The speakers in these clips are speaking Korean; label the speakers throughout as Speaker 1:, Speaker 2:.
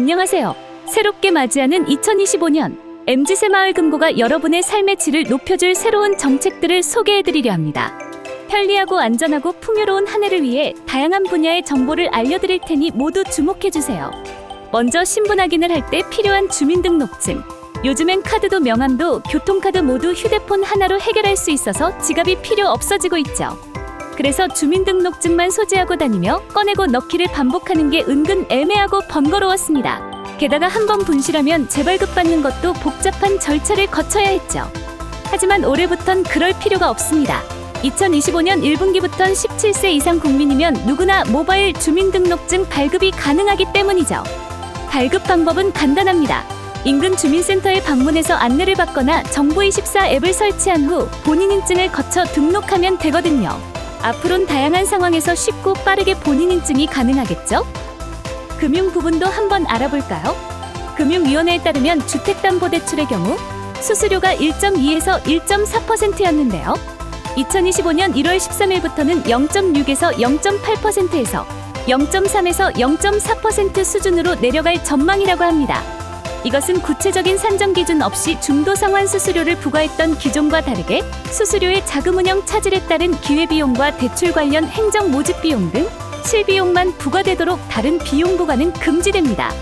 Speaker 1: 안녕하세요. 새롭게 맞이하는 2025년 MZ 새마을 금고가 여러분의 삶의 질을 높여줄 새로운 정책들을 소개해드리려 합니다. 편리하고 안전하고 풍요로운 한 해를 위해 다양한 분야의 정보를 알려드릴 테니 모두 주목해주세요. 먼저 신분 확인을 할 때 필요한 주민등록증. 요즘엔 카드도 명함도 교통카드 모두 휴대폰 하나로 해결할 수 있어서 지갑이 필요 없어지고 있죠. 그래서 주민등록증만 소지하고 다니며 꺼내고 넣기를 반복하는 게 은근 애매하고 번거로웠습니다. 게다가 한 번 분실하면 재발급 받는 것도 복잡한 절차를 거쳐야 했죠. 하지만 올해부턴 그럴 필요가 없습니다. 2025년 1분기부턴 17세 이상 국민이면 누구나 모바일 주민등록증 발급이 가능하기 때문이죠. 발급 방법은 간단합니다. 인근 주민센터에 방문해서 안내를 받거나 정부24 앱을 설치한 후 본인 인증을 거쳐 등록하면 되거든요. 앞으론 다양한 상황에서 쉽고 빠르게 본인 인증이 가능하겠죠? 금융 부분도 한번 알아볼까요? 금융위원회에 따르면 주택담보대출의 경우 수수료가 1.2에서 1.4%였는데요. 2025년 1월 13일부터는 0.6에서 0.8%에서 0.3에서 0.4% 수준으로 내려갈 전망이라고 합니다. 이것은 구체적인 산정 기준 없이 중도 상환 수수료를 부과했던 기존과 다르게 수수료의 자금 운영 차질에 따른 기회비용과 대출 관련 행정 모집 비용 등 실비용만 부과되도록 다른 비용 부과는 금지됩니다.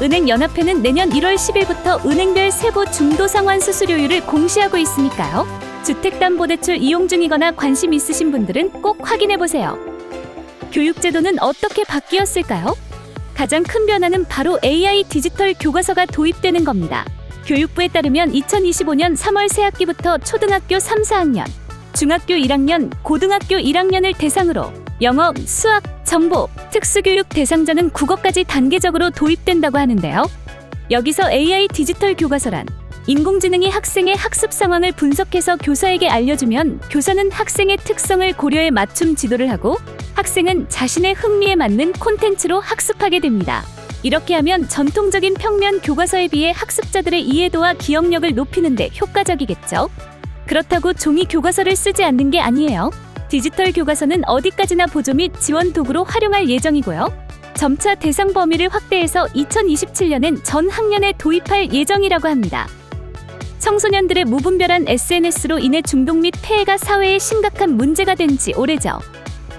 Speaker 1: 은행연합회는 내년 1월 10일부터 은행별 세부 중도 상환 수수료율을 공시하고 있으니까요. 주택담보대출 이용 중이거나 관심 있으신 분들은 꼭 확인해 보세요. 교육제도는 어떻게 바뀌었을까요? 가장 큰 변화는 바로 AI 디지털 교과서가 도입되는 겁니다. 교육부에 따르면 2025년 3월 새학기부터 초등학교 3, 4학년, 중학교 1학년, 고등학교 1학년을 대상으로 영어, 수학, 정보, 특수교육 대상자는 국어까지 단계적으로 도입된다고 하는데요. 여기서 AI 디지털 교과서란 인공지능이 학생의 학습 상황을 분석해서 교사에게 알려주면 교사는 학생의 특성을 고려해 맞춤 지도를 하고 학생은 자신의 흥미에 맞는 콘텐츠로 학습하게 됩니다. 이렇게 하면 전통적인 평면 교과서에 비해 학습자들의 이해도와 기억력을 높이는데 효과적이겠죠. 그렇다고 종이 교과서를 쓰지 않는 게 아니에요. 디지털 교과서는 어디까지나 보조 및 지원 도구로 활용할 예정이고요. 점차 대상 범위를 확대해서 2027년엔 전 학년에 도입할 예정이라고 합니다. 청소년들의 무분별한 SNS로 인해 중독 및 폐해가 사회에 심각한 문제가 된 지 오래죠.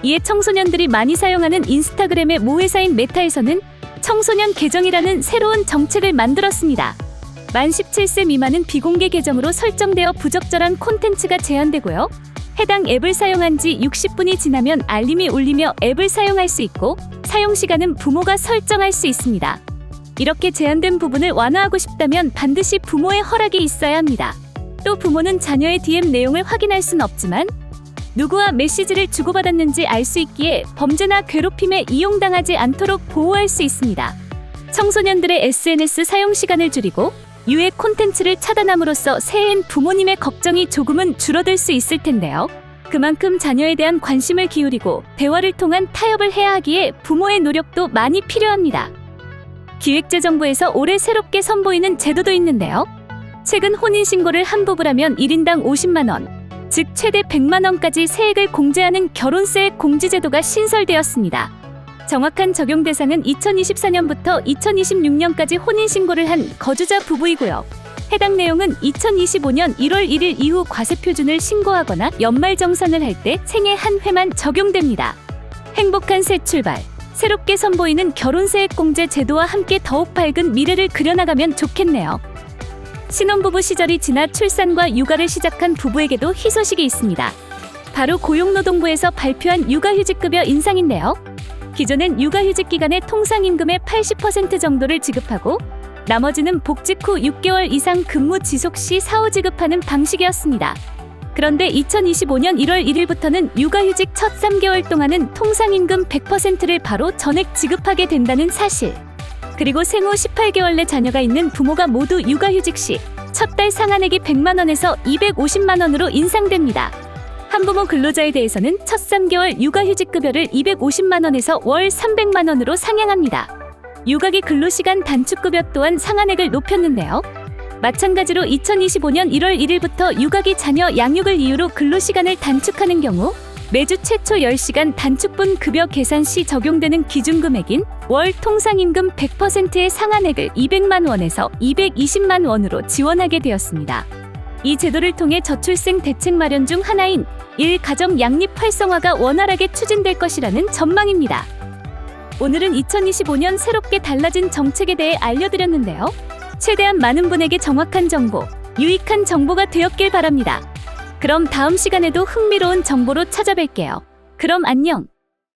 Speaker 1: 이에 청소년들이 많이 사용하는 인스타그램의 모회사인 메타에서는 청소년 계정이라는 새로운 정책을 만들었습니다. 만 17세 미만은 비공개 계정으로 설정되어 부적절한 콘텐츠가 제한되고요. 해당 앱을 사용한 지 60분이 지나면 알림이 울리며 앱을 사용할 수 있고 사용 시간은 부모가 설정할 수 있습니다. 이렇게 제한된 부분을 완화하고 싶다면 반드시 부모의 허락이 있어야 합니다. 또 부모는 자녀의 DM 내용을 확인할 수는 없지만 누구와 메시지를 주고받았는지 알 수 있기에 범죄나 괴롭힘에 이용당하지 않도록 보호할 수 있습니다. 청소년들의 SNS 사용 시간을 줄이고 유해 콘텐츠를 차단함으로써 새해엔 부모님의 걱정이 조금은 줄어들 수 있을 텐데요. 그만큼 자녀에 대한 관심을 기울이고 대화를 통한 타협을 해야 하기에 부모의 노력도 많이 필요합니다. 기획재정부에서 올해 새롭게 선보이는 제도도 있는데요. 최근 혼인신고를 한 부부라면 1인당 50만 원, 즉 최대 100만 원까지 세액을 공제하는 결혼세액 공제제도가 신설되었습니다. 정확한 적용 대상은 2024년부터 2026년까지 혼인신고를 한 거주자 부부이고요. 해당 내용은 2025년 1월 1일 이후 과세 표준을 신고하거나 연말 정산을 할 때 생애 한 회만 적용됩니다. 행복한 새 출발. 새롭게 선보이는 결혼세액 공제 제도와 함께 더욱 밝은 미래를 그려나가면 좋겠네요. 신혼부부 시절이 지나 출산과 육아를 시작한 부부에게도 희소식이 있습니다. 바로 고용노동부에서 발표한 육아휴직급여 인상인데요. 기존엔 육아휴직 기간의 통상임금의 80% 정도를 지급하고 나머지는 복직 후 6개월 이상 근무 지속 시 사후 지급하는 방식이었습니다. 그런데 2025년 1월 1일부터는 육아휴직 첫 3개월 동안은 통상임금 100%를 바로 전액 지급하게 된다는 사실. 그리고 생후 18개월 내 자녀가 있는 부모가 모두 육아휴직 시 첫 달 상한액이 100만 원에서 250만 원으로 인상됩니다. 한부모 근로자에 대해서는 첫 3개월 육아휴직 급여를 250만 원에서 월 300만 원으로 상향합니다. 육아기 근로시간 단축급여 또한 상한액을 높였는데요. 마찬가지로 2025년 1월 1일부터 육아기 자녀 양육을 이유로 근로시간을 단축하는 경우 매주 최초 10시간 단축분 급여 계산 시 적용되는 기준 금액인 월 통상임금 100%의 상한액을 200만 원에서 220만 원으로 지원하게 되었습니다. 이 제도를 통해 저출생 대책 마련 중 하나인 일가정 양립 활성화가 원활하게 추진될 것이라는 전망입니다. 오늘은 2025년 새롭게 달라진 정책에 대해 알려드렸는데요. 최대한 많은 분에게 정확한 정보, 유익한 정보가 되었길 바랍니다. 그럼 다음 시간에도 흥미로운 정보로 찾아뵐게요. 그럼 안녕!